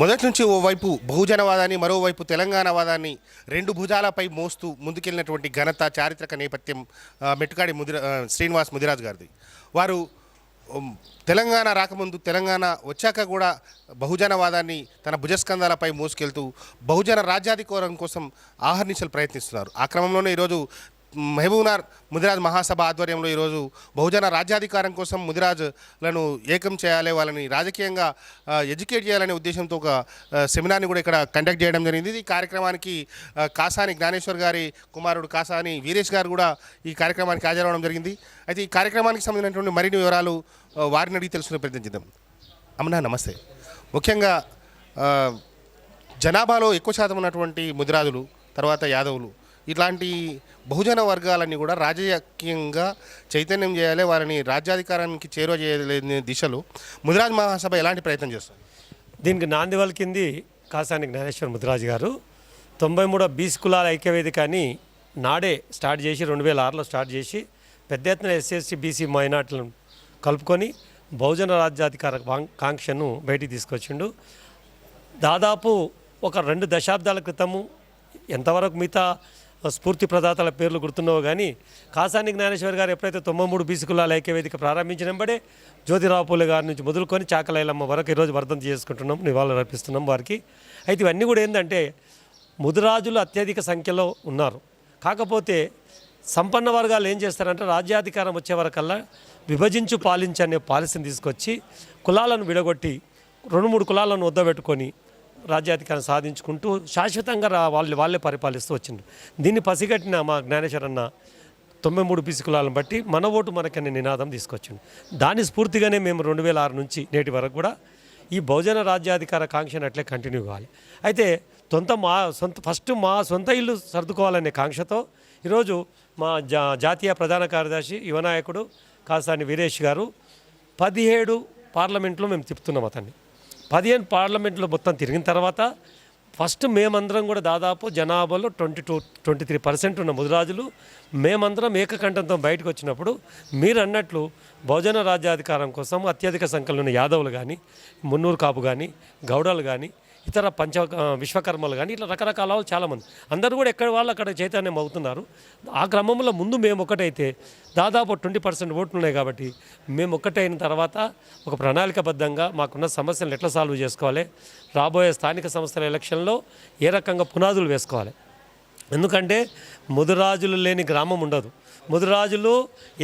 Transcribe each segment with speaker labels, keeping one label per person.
Speaker 1: మొదటి నుంచి ఓవైపు బహుజనవాదాన్ని మరోవైపు తెలంగాణవాదాన్ని రెండు భుజాలపై మోస్తూ ముందుకెళ్ళినటువంటి ఘనత చారిత్రక నేపథ్యం మెట్టుకాడి ముదిర శ్రీనివాస్ ముదిరాజ్ గారిది. వారు తెలంగాణ రాకముందు తెలంగాణ వచ్చాక కూడా బహుజనవాదాన్ని తన భుజస్కంధాలపై మోసుకెళ్తూ బహుజన రాజ్యాధికారం కోసం ఆహర్నిశలు ప్రయత్నిస్తున్నారు. ఆ క్రమంలోనే ఈరోజు మహబూబ్నార్ ముదిరాజ్ మహాసభ ఆధ్వర్యంలో ఈరోజు బహుజన రాజ్యాధికారం కోసం ముదిరాజ్లను ఏకం చేయాలి వాళ్ళని రాజకీయంగా ఎడ్యుకేట్ చేయాలనే ఉద్దేశంతో ఒక సెమినార్ని కూడా ఇక్కడ కండక్ట్ చేయడం జరిగింది. ఈ కార్యక్రమానికి కాసాని జ్ఞానేశ్వర్ గారి కుమారుడు కాసాని వీరేష్ గారు కూడా ఈ కార్యక్రమానికి హాజరవడం జరిగింది. అయితే ఈ కార్యక్రమానికి సంబంధించినటువంటి మరిన్ని వివరాలు వారిని అడిగి తెలుసుకునే ప్రయత్నం చేద్దాం. అమ్మనా నమస్తే. ముఖ్యంగా జనాభాలో ఎక్కువ శాతం ఉన్నటువంటి ముదిరాజులు తర్వాత యాదవులు ఇట్లాంటి బహుజన వర్గాలన్నీ కూడా రాజకీయంగా చైతన్యం చేయాలి వారిని రాజ్యాధికారానికి చేరువ చేయలేని దిశలో ముదిరాజ్ మహాసభ ఎలాంటి ప్రయత్నం చేస్తుంది
Speaker 2: దీనికి నాంది పలికింది కాసాని జ్ఞానేశ్వర్ ముద్రాజు గారు. తొంభై మూడో బీసీ కులాల ఐక్యవేదిక అని నాడే స్టార్ట్ చేసి రెండు వేల ఆరులో స్టార్ట్ చేసి పెద్ద ఎత్తున ఎస్సీ బీసీ మైనార్టీలను కలుపుకొని బహుజన రాజ్యాధికార వాం- కాంక్షను బయటికి తీసుకొచ్చిండు. దాదాపు ఒక రెండు దశాబ్దాల క్రితము ఎంతవరకు మిగతా స్ఫూర్తి ప్రదాతల పేర్లు గుర్తున్నావు కానీ కాసాని జ్ఞానేశ్వర్ గారు ఎప్పుడైతే తొంభై మూడు బీసుకులాల ఐక్యవేదిక ప్రారంభించినప్పుడే జ్యోతిరావు పూలే గారి నుంచి మొదలుకొని చాకలైలమ్మ వరకు ఈరోజు వర్ధంతి చేసుకుంటున్నాం నివాళులు అర్పిస్తున్నాం వారికి. అయితే ఇవన్నీ కూడా ఏంటంటే ముదిరాజులు అత్యధిక సంఖ్యలో ఉన్నారు. కాకపోతే సంపన్న వర్గాలు ఏం చేస్తారంటే రాజ్యాధికారం వచ్చే వరకల్లా విభజించు పాలించు అనే పాలసీని తీసుకొచ్చి కులాలను విడగొట్టి రెండు మూడు కులాలను వద్దబెట్టుకొని రాజ్యాధికారం సాధించుకుంటూ శాశ్వతంగా వాళ్ళు వాళ్ళే పరిపాలిస్తూ వచ్చింది దీన్ని పసిగట్టిన మా జ్ఞానేశ్వర అన్న తొంభై మూడు పిసుకులాలను బట్టి మన ఓటు మనకనే నినాదం తీసుకొచ్చింది దాని స్ఫూర్తిగానే మేము రెండు వేల ఆరు నుంచి నేటి వరకు కూడా ఈ బహుజన రాజ్యాధికార కాంక్షను అట్లే కంటిన్యూ కావాలి. అయితే సొంత మా సొంత ఫస్ట్ మా సొంత ఇల్లు సర్దుకోవాలనే కాంక్షతో ఈరోజు మా జా జాతీయ ప్రధాన కార్యదర్శి యువనాయకుడు కాసాని వీరేష్ గారు పదిహేడు పార్లమెంట్లో మేము తిప్పుతున్నాం అతన్ని. పదిహేను పార్లమెంట్లో మొత్తం తిరిగిన తర్వాత ఫస్ట్ మేమందరం కూడా దాదాపు జనాభాలో twenty two twenty three percent ఉన్న ముదిరాజులు మేమందరం ఏకకంఠంతో బయటకు వచ్చినప్పుడు మీరు అన్నట్లు బహుజన రాజ్యాధికారం కోసం అత్యధిక సంఖ్యలో ఉన్న యాదవులు కానీ మున్నూరు కాపు కానీ గౌడలు కానీ ఇతర పంచ విశ్వకర్మలు కానీ ఇట్లా రకరకాల వాళ్ళు చాలామంది. అందరూ కూడా ఎక్కడ వాళ్ళు అక్కడ చైతన్యం అవుతున్నారు. ఆ క్రమంలో ముందు మేము ఒకటైతే దాదాపు ట్వంటీ పర్సెంట్ ఓట్లు ఉన్నాయి కాబట్టి మేము ఒక్కటైన తర్వాత ఒక ప్రణాళికబద్ధంగా మాకున్న సమస్యలను ఎట్లా సాల్వ్ చేసుకోవాలి? రాబోయే స్థానిక సంస్థల ఎలక్షన్లో ఏ రకంగా పునాదులు వేసుకోవాలి? ఎందుకంటే ముదురాజులు లేని గ్రామం ఉండదు. ముదురాజులు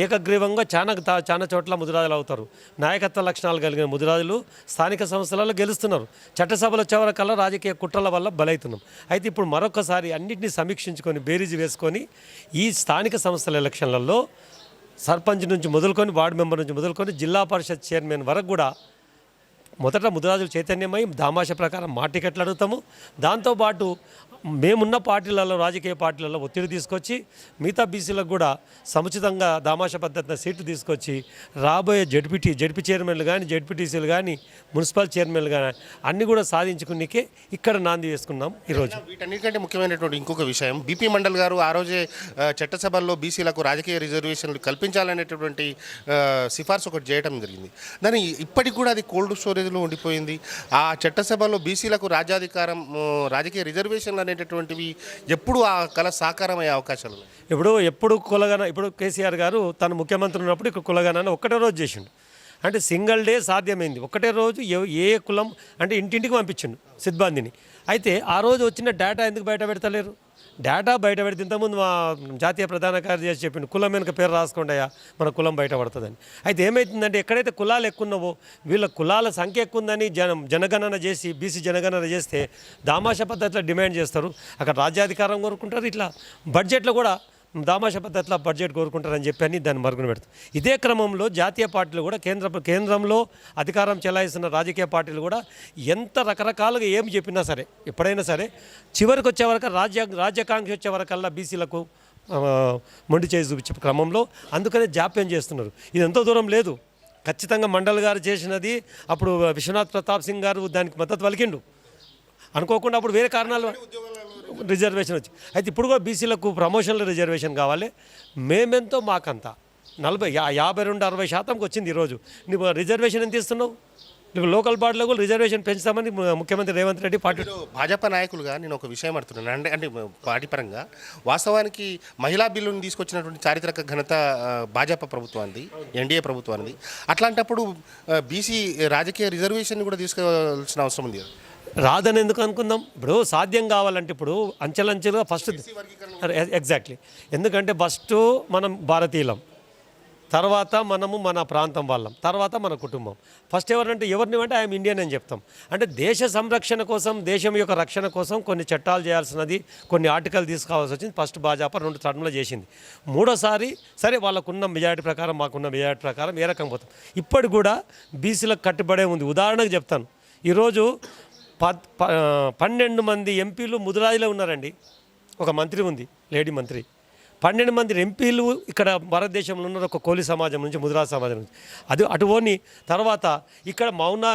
Speaker 2: ఏకగ్రీవంగా చాలా చాలా చోట్ల ముదురాజులు అవుతారు. నాయకత్వ లక్షణాలు కలిగిన ముదురాజులు స్థానిక సంస్థలలో గెలుస్తున్నారు. చట్టసభలు వచ్చేవరకల్లా రాజకీయ కుట్రల వల్ల బలవుతున్నాం అయితే ఇప్పుడు మరొకసారి అన్నింటినీ సమీక్షించుకొని బేరీజు వేసుకొని ఈ స్థానిక సంస్థల ఎలక్షన్లలో సర్పంచ్ నుంచి మొదలుకొని వార్డు మెంబర్ నుంచి మొదలుకొని జిల్లా పరిషత్ చైర్మన్ వరకు కూడా మొదట ముద్రాజులు చైతన్యమై దామాష ప్రకారం మా టికెట్లు అడుగుతాము. దాంతోపాటు మేమున్న పార్టీలలో రాజకీయ పార్టీలలో ఒత్తిడి తీసుకొచ్చి మిగతా బీసీలకు కూడా సముచితంగా దామాష పద్ధతిన సీట్లు తీసుకొచ్చి రాబోయే జడ్పీటీ జడ్పీ చైర్మన్లు కానీ జడ్పీటీసీలు కానీ మున్సిపల్ చైర్మన్లు కానీ అన్నీ కూడా సాధించుకునికే ఇక్కడ నాంది వేసుకున్నాం ఈరోజు.
Speaker 1: వీటన్నిటికంటే ముఖ్యమైనటువంటి ఇంకొక విషయం బీపీ మండల్ గారు ఆ రోజే చట్టసభల్లో బీసీలకు రాజకీయ రిజర్వేషన్లు కల్పించాలనేటటువంటి సిఫార్సు ఒకటి చేయడం జరిగింది. దాని ఇప్పటికి కూడా అది కోల్డ్ స్టోరేజ్లో ఉండిపోయింది. ఆ చట్టసభలో బీసీలకు రాజ్యాధికారం రాజకీయ రిజర్వేషన్లు అనేటటువంటివి ఎప్పుడు ఆ కళ సాకారం అయ్యే అవకాశాలు ఉన్నాయి.
Speaker 2: ఇప్పుడు ఎప్పుడు కులగన ఇప్పుడు కేసీఆర్ గారు తను ముఖ్యమంత్రి ఉన్నప్పుడు ఇక్కడ కులగనని ఒక్కటే రోజు చేసిండు. అంటే సింగిల్ డే సాధ్యమైంది. ఒకటే రోజు ఏ ఏ కులం అంటే ఇంటింటికి పంపించిండు సిద్ధాంతిని అయితే ఆ రోజు వచ్చిన డేటా ఎందుకు బయట పెడతలేరు? డేటా బయట పెడితే ఇంతకుముందు మా జాతీయ ప్రధాన కార్యదర్శి చెప్పిండు కులం వెనుక పేరు రాసుకోండియా మన కులం బయట పడుతుందని అయితే ఏమవుతుందంటే ఎక్కడైతే కులాలు ఎక్కువ ఉన్నావో వీళ్ళ కులాల సంఖ్య ఎక్కువ ఉందని జన జనగణన చేసి బీసీ జనగణన చేస్తే దామాష పద్ధతిలో డిమాండ్ చేస్తారు. అక్కడ రాజ్యాధికారం కోరుకుంటారు ఇట్లా. బడ్జెట్లో కూడా దామాష పద్ధతిలో బడ్జెట్ కోరుకుంటారని చెప్పి అని దాన్ని మరుగున పెడతాం. ఇదే క్రమంలో జాతీయ పార్టీలు కూడా కేంద్ర కేంద్రంలో అధికారం చెలాయిస్తున్న రాజకీయ పార్టీలు కూడా ఎంత రకరకాలుగా ఏం చెప్పినా సరే ఎప్పుడైనా సరే చివరికి వచ్చే వరకు రాజ్య రాజ్యాకాంక్ష వచ్చే వరకల్లా బీసీలకు మొండి చేసి చూపించే క్రమంలో అందుకనే జాప్యం చేస్తున్నారు. ఇది ఎంతో దూరం లేదు. ఖచ్చితంగా మండల్ గారు చేసినది అప్పుడు విశ్వనాథ్ ప్రతాప్ సింగ్ గారు దానికి మద్దతు పలికిండు. అనుకోకుండా అప్పుడు వేరే కారణాలు రిజర్వేషన్ వచ్చి. అయితే ఇప్పుడు కూడా బీసీలకు ప్రమోషన్ల రిజర్వేషన్ కావాలి. మేమెంతో మాకంత. నలభై యాభై రెండు అరవై శాతంకి వచ్చింది ఈరోజు. నువ్వు రిజర్వేషన్ ఎంత ఇస్తున్నావు? లోకల్ బాడీలో కూడా రిజర్వేషన్ పెంచుతామని ముఖ్యమంత్రి రేవంత్ రెడ్డి పార్టీ
Speaker 1: భాజపా నాయకులుగా నేను ఒక విషయం అడుతున్నాను అంటే అంటే పార్టీ పరంగా వాస్తవానికి మహిళా బిల్లును తీసుకొచ్చినటువంటి చారిత్రక ఘనత భాజపా ప్రభుత్వానికి ఎన్డీఏ ప్రభుత్వానికి అట్లాంటప్పుడు బీసీ రాజకీయ రిజర్వేషన్ కూడా తీసుకోవాల్సిన అవసరం ఉంది కదా.
Speaker 2: రాదని ఎందుకు అనుకుందాం? ఇప్పుడు సాధ్యం కావాలంటే ఇప్పుడు అంచెలంచెలుగా ఫస్ట్ ఎగ్జాక్ట్లీ ఎందుకంటే ఫస్ట్ మనం భారతీయులం తర్వాత మనము మన ప్రాంతం వాళ్ళం తర్వాత మన కుటుంబం. ఫస్ట్ ఎవరంటే ఎవరిని అంటే ఐఎమ్ ఇండియన్ అని చెప్తాం. అంటే దేశ సంరక్షణ కోసం దేశం యొక్క రక్షణ కోసం కొన్ని చట్టాలు చేయాల్సినది కొన్ని ఆర్టికల్ తీసుకోవాల్సి వచ్చింది. ఫస్ట్ భాజపా రెండు టర్మ్లో చేసింది. మూడోసారి సరే వాళ్ళకున్న మెజారిటీ ప్రకారం మాకున్న మెజారిటీ ప్రకారం ఏ రకం పోతాం? ఇప్పటికి కూడా బీసీలకు కట్టుబడే ఉంది. ఉదాహరణకు చెప్తాను. ఈరోజు పన్నెండు మంది ఎంపీలు ముదురాజులో ఉన్నారండి. ఒక మంత్రి ఉంది లేడీ మంత్రి. పన్నెండు మంది ఎంపీలు ఇక్కడ భారతదేశంలో ఉన్నారు ఒక కోలి సమాజం నుంచి ముద్రా సమాజం నుంచి. అది అటువని తర్వాత ఇక్కడ మౌన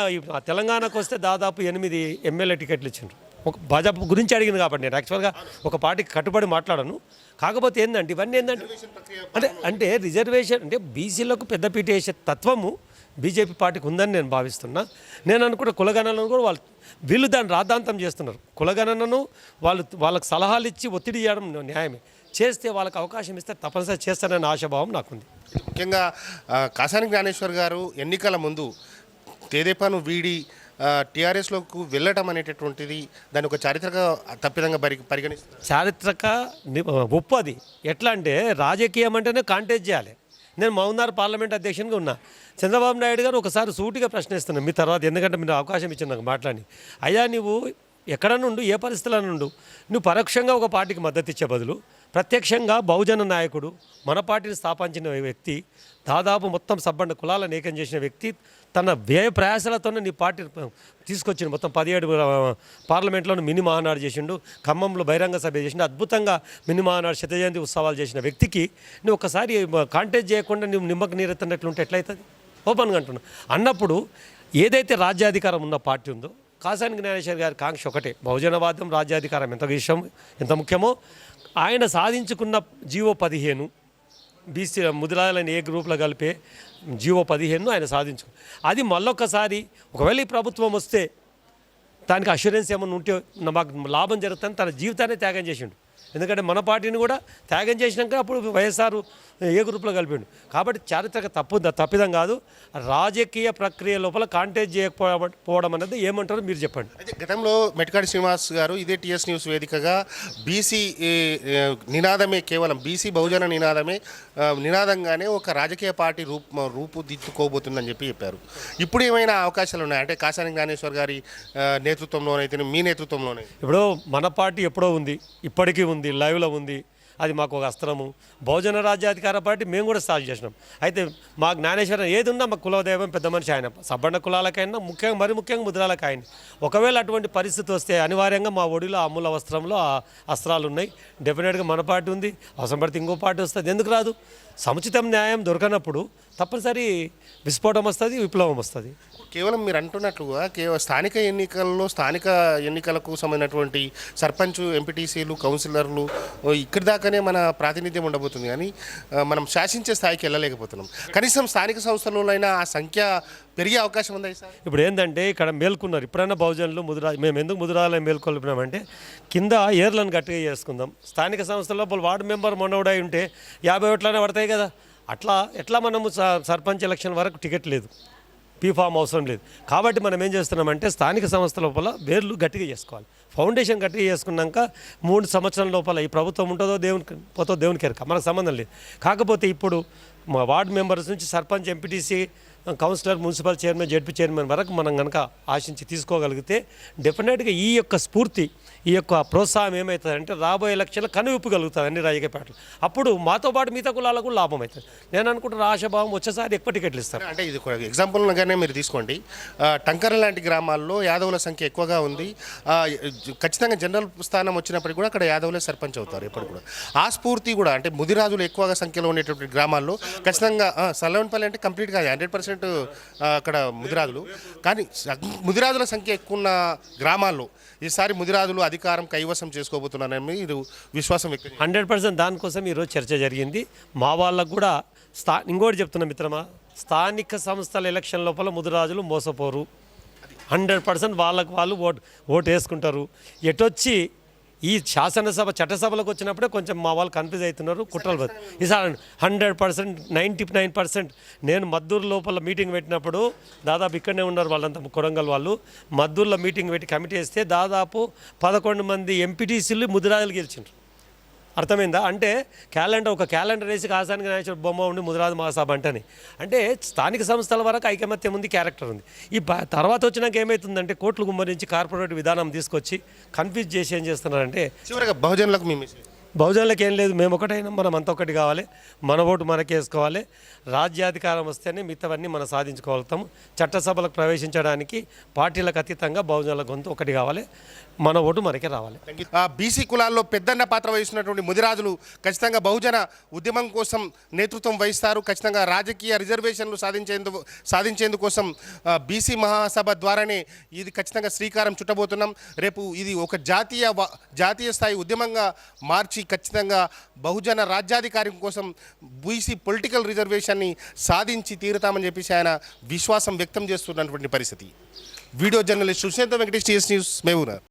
Speaker 2: తెలంగాణకు వస్తే దాదాపు ఎనిమిది ఎమ్మెల్యే టికెట్లు ఇచ్చిండ్రు. ఒక భాజపా గురించి అడిగింది కాబట్టి నేను. యాక్చువల్గా ఒక పార్టీకి కట్టుబడి మాట్లాడను. కాకపోతే ఏంటంటే ఇవన్నీ ఏంటంటే అంటే అంటే రిజర్వేషన్ అంటే బీసీలకు పెద్దపీట వేసే తత్వము బీజేపీ పార్టీకి ఉందని నేను భావిస్తున్నా. నేను అనుకుంటే కులగణనను కూడా వాళ్ళు వీళ్ళు దాన్ని రాద్ధాంతం చేస్తున్నారు. కులగణనను వాళ్ళు వాళ్ళకి సలహాలు ఇచ్చి ఒత్తిడి చేయడం న్యాయమే. చేస్తే వాళ్ళకి అవకాశం ఇస్తే తప్పనిసరి చేస్తారనే ఆశాభావం నాకుంది.
Speaker 1: ముఖ్యంగా కాసాని జ్ఞానేశ్వర్ గారు ఎన్నికల ముందు తెదేపాను వీడి టీఆర్ఎస్లోకి వెళ్ళటం అనేటటువంటిది దాని ఒక చారిత్రక తప్పిదంగా పరి పరిగణిస్తారు
Speaker 2: చారిత్రక ని- ఒప్పు అది. ఎట్లా అంటే రాజకీయం అంటేనే కాంటెస్ట్ చేయాలి. నేను మౌనార్ పార్లమెంట్ అధ్యక్షునిగా ఉన్నా. చంద్రబాబు నాయుడు గారు ఒకసారి సూటిగా ప్రశ్నిస్తున్నాను మీ తర్వాత ఎందుకంటే మీరు అవకాశం ఇచ్చిన నాకు మాట్లాడి. అయ్యా నువ్వు ఎక్కడ నుండు ఏ పరిస్థితుల నుండు నువ్వు పరోక్షంగా ఒక పార్టీకి మద్దతు ఇచ్చే బదులు ప్రత్యక్షంగా బహుజన నాయకుడు మన పార్టీని స్థాపించిన వ్యక్తి దాదాపు మొత్తం సబ్బండ కులాలను ఏకం చేసిన వ్యక్తి తన వ్యయ ప్రయాసాలతోనే నీ పార్టీ తీసుకొచ్చిండు. మొత్తం పదిహేడు ఆ, పార్లమెంట్లో మినీ మహానాడు చేసిండు. ఖమ్మంలో బహిరంగ సభ చేసిండు. అద్భుతంగా మినీ మహానాడు శత జయంతి ఉత్సవాలు చేసిన వ్యక్తికి నువ్వు ఒకసారి కాంటాక్ట్ చేయకుండా నువ్వు నిమ్మకు నీరెత్తినట్లుంటే ఎట్లయితుంది? ఓపెన్గా అంటున్నా. అన్నప్పుడు ఏదైతే రాజ్యాధికారం ఉన్న పార్టీ ఉందో కాసాని జ్ఞానేశ్వర్ గారి కాంక్ష ఒకటే. బహుజనవాదం రాజ్యాధికారం ఎంత విషయం ఎంత ముఖ్యమో ఆయన సాధించుకున్న జీవో పదిహేను బీసీ ముదిరాలని ఏ గ్రూప్లో కలిపే జీవో పదిహేను ఆయన సాధించు. అది మళ్ళొక్కసారి ఒకవేళ ఈ ప్రభుత్వం వస్తే దానికి అష్యూరెన్స్ ఏమన్నా ఉంటే మాకు లాభం జరుగుతుందని తన జీవితాన్ని త్యాగం చేసిండు. ఎందుకంటే మన పార్టీని కూడా త్యాగం చేసినాక అప్పుడు వైఎస్ఆర్ ఏ గ్రూప్లో కలిపిండు. కాబట్టి చారిత్రక తప్పు తప్పిదం కాదు. రాజకీయ ప్రక్రియ లోపల కాంటాక్ట్ చేయకపోవడం పోవడం అనేది ఏమంటారో మీరు చెప్పండి.
Speaker 1: అయితే గతంలో మెట్కాడి శ్రీనివాస్ గారు ఇదే టీఎస్ న్యూస్ వేదికగా బీసీ నినాదమే కేవలం బీసీ బహుజన నినాదమే నినాదంగానే ఒక రాజకీయ పార్టీ రూపు రూపుదిద్దుకోబోతుందని చెప్పి చెప్పారు. ఇప్పుడు ఏమైనా అవకాశాలు ఉన్నాయి? అంటే కాసాని జ్ఞానేశ్వర్ గారి నేతృత్వంలోనైతే మీ నేతృత్వంలోనే.
Speaker 2: ఇప్పుడు మన పార్టీ ఎప్పుడో ఉంది ఇప్పటికీ ఉంది. లైవ్లో ఉంది. అది మాకు ఒక అస్త్రము. బహుజన రాజ్యాధికార పార్టీ మేము కూడా స్టార్ట్ చేసినాం. అయితే మా జ్ఞానేశ్వరం ఏది ఉన్నా మా కులదైవం పెద్ద మనిషి ఆయన. సబ్బన్న కులాలకైనా ముఖ్యంగా మరి ముఖ్యంగా ముద్రాలకు ఆయన. ఒకవేళ అటువంటి పరిస్థితి వస్తే అనివార్యంగా మా ఒడిలో అమ్ముల వస్త్రంలో ఆ అస్త్రాలు ఉన్నాయి. డెఫినెట్గా మన పార్టీ ఉంది. అవసరం పడితే ఇంకో పార్టీ వస్తుంది. ఎందుకు రాదు? సముచితం న్యాయం దొరకనప్పుడు తప్పనిసరి విస్ఫోటం వస్తుంది విప్లవం వస్తుంది.
Speaker 1: కేవలం మీరు అంటున్నట్లుగా కేవలం స్థానిక ఎన్నికల్లో స్థానిక ఎన్నికలకు సంబంధించినటువంటి సర్పంచ్ ఎంపీటీసీలు కౌన్సిలర్లు ఇక్కడి దాకానే మన ప్రాతినిధ్యం ఉండబోతుంది. కానీ మనం శాసించే స్థాయికి వెళ్ళలేకపోతున్నాం. కనీసం స్థానిక సంస్థలలోనైనా ఆ సంఖ్య పెరిగే అవకాశం ఉందా సార్?
Speaker 2: ఇప్పుడు ఏంటంటే ఇక్కడ మేల్కొన్నారు. ఇప్పుడైనా బహుజనులు ముదురా మేము ఎందుకు ముదురాలని మేల్కొల్పినామంటే కింద ఏర్లను గట్టిగా చేసుకుందాం. స్థానిక సంస్థల లోపల వార్డు మెంబర్ మొన్నోడై ఉంటే యాభై ఓట్లనే పడతాయి కదా. అట్లా ఎట్లా మనము స- సర్పంచ్ ఎలక్షన్ వరకు టికెట్ లేదు. పీఫామ్ అవసరం లేదు. కాబట్టి మనం ఏం చేస్తున్నామంటే స్థానిక సంస్థ లోపల వేర్లు గట్టిగా చేసుకోవాలి. ఫౌండేషన్ గట్టిగా చేసుకున్నాక మూడు సంవత్సరాల లోపల ఈ ప్రభుత్వం ఉంటుందో దేవునికి పోతో దేవునికి ఎరక. మనకు సంబంధం లేదు. కాకపోతే ఇప్పుడు మా వార్డు మెంబర్స్ నుంచి sarpanch MPTC councillor municipal chairman ZP chairman వరకు మనం కనుక ఆశించి తీసుకోగలిగితే డెఫినెట్గా ఈ యొక్క స్ఫూర్తి ఈ యొక్క ప్రోత్సాహం ఏమవుతుందంటే రాబోయే ఎలక్షన్లు కనువిప్పగలుగుతుంది అన్ని రాజకీయ పార్టీలు. అప్పుడు మాతో పాటు మిగతా కులాలకు కూడా లాభం అవుతుంది. నేను అనుకుంటున్న ఆశాభావం వచ్చేసారి ఎక్కువ టికెట్లు ఇస్తారు.
Speaker 1: అంటే ఇది ఎగ్జాంపుల్గానే మీరు తీసుకోండి. టంకర లాంటి గ్రామాల్లో యాదవుల సంఖ్య ఎక్కువగా ఉంది. ఖచ్చితంగా జనరల్ స్థానం వచ్చినప్పటికీ కూడా అక్కడ యాదవులే సర్పంచ్ అవుతారు ఎప్పుడు కూడా. ఆ స్ఫూర్తి కూడా అంటే ముదిరాజులు ఎక్కువగా సంఖ్యలో ఉండేటువంటి గ్రామాల్లో ఖచ్చితంగా సలవన్పల్లి అంటే కంప్లీట్గా హండ్రెడ్ పర్సెంట్ అక్కడ ముదిరాజులు. కానీ ముదిరాజుల సంఖ్య ఎక్కువ ఉన్న గ్రామాల్లో ఈసారి ముదిరాజులు అధికారం కైవసం చేసుకోబోతున్నారని మీరు విశ్వాసం వ్యక్తం
Speaker 2: హండ్రెడ్ పర్సెంట్ దానికోసం ఈరోజు చర్చ జరిగింది. మా వాళ్ళకు కూడా స్థా ఇంకోటి చెప్తున్నా మిత్రమా స్థానిక సంస్థల ఎలక్షన్ లోపల ముదిరాజులు మోసపోరు. హండ్రెడ్ పర్సెంట్ వాళ్ళకు వాళ్ళు ఓటు ఓటు వేసుకుంటారు. ఎటొచ్చి ఈ శాసనసభ చట్టసభలకు వచ్చినప్పుడే కొంచెం మా వాళ్ళు కన్ఫ్యూజ్ అవుతున్నారు కుట్రలు పడు- ఈసారి hundred percent ninety nine percent నేను మద్దూరు లోపల మీటింగ్ పెట్టినప్పుడు దాదాపు ఇక్కడనే ఉన్నారు వాళ్ళంతా కొడంగల్ వాళ్ళు. మద్దూరులో మీటింగ్ పెట్టి కమిటీ వేస్తే దాదాపు పదకొండు మంది ఎంపీటీసీలు ముదిరాజులు గెలిచినారు అర్థమైందా? అంటే క్యాలెండర్ ఒక క్యాలెండర్ వేసి కాసానికి నాయకుడు బొమ్మ ఉండి ముదిరాజు మహాసభ అంటని. అంటే స్థానిక సంస్థల వరకు ఐకమత్యం ఉంది క్యారెక్టర్ ఉంది. ఈ తర్వాత వచ్చినాక ఏమవుతుందంటే కోట్లు గుమ్మరించి కార్పొరేట్ విధానం తీసుకొచ్చి కన్ఫ్యూజ్ చేసి ఏం చేస్తున్నారంటే
Speaker 1: చివరిగా బహుజనులకు మేము
Speaker 2: బహుజనులకు ఏం లేదు మేము ఒకటైనా మనం అంత ఒకటి కావాలి. మన ఓటు మనకేసుకోవాలి రాజ్యాధికారం వస్తేనే మిగతావన్నీ మనం సాధించుకోగలుగుతాం. చట్టసభలకు ప్రవేశించడానికి పార్టీలకు అతీతంగా బహుజనుల గొంతు ఒకటి కావాలి. మన ఓటు మనకే రావాలి.
Speaker 1: ఆ బీసీ కులాల్లో పెద్దన్న పాత్ర వహిస్తున్నటువంటి ముదిరాజులు ఖచ్చితంగా బహుజన ఉద్యమం కోసం నేతృత్వం వహిస్తారు. ఖచ్చితంగా రాజకీయ రిజర్వేషన్లు సాధించేందుకు సాధించేందుకోసం బీసీ మహాసభ ద్వారానే ఇది ఖచ్చితంగా శ్రీకారం చుట్టబోతున్నాం. రేపు ఇది ఒక జాతీయ జాతీయ స్థాయి ఉద్యమంగా మార్చి ఖచ్చితంగా బహుజన రాజ్యాధికారం కోసం బీసీ పొలిటికల్ రిజర్వేషన్ని సాధించి తీరుతామని చెప్పేసి ఆయన విశ్వాసం వ్యక్తం చేస్తున్నటువంటి పరిస్థితి. Video journalist Sushant Venkatesh TS news మేవునర్